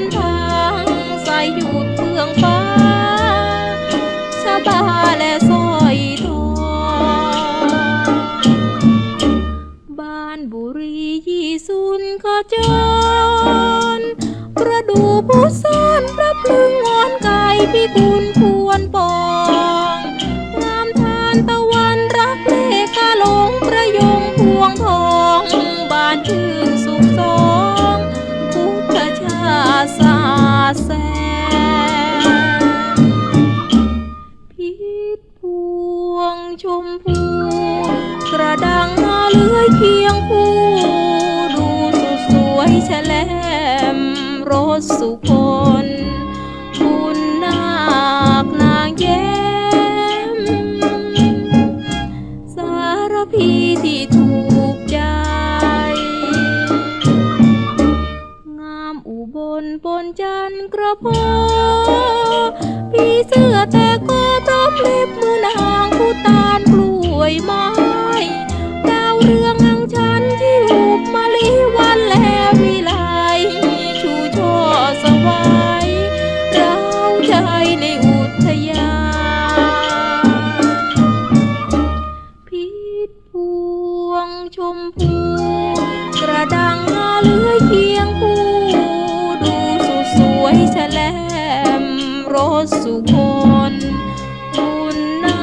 นทางใส่หยุดเฟืองฟ้าชะบาและสร้อยทองบ้านบุรียี่สุนขจรประดูผู้ซ่อนพระพลึงงอนไก่พี่คุณค มรสสุคนคุณนาคนางแย้ม สารพีที่ถูกใจ งามอุบลปนจันกระโพพี่เสื้อแต่ก็พร้อมเล็บมือนางผู้ตานกล้วยไม้ ชมพูกระดังมาเลื้อยเคียงคู่ดูสุดสวยแฉลมรสสุคนคุณนา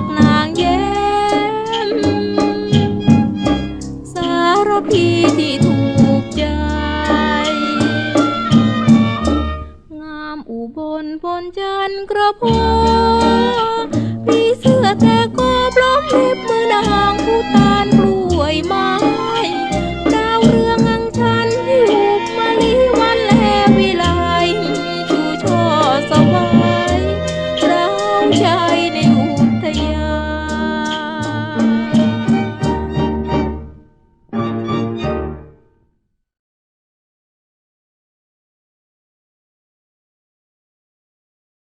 คนางแย้ม สารพีที่ถูกใจ งามอุบลพนจันกระพุ 走吧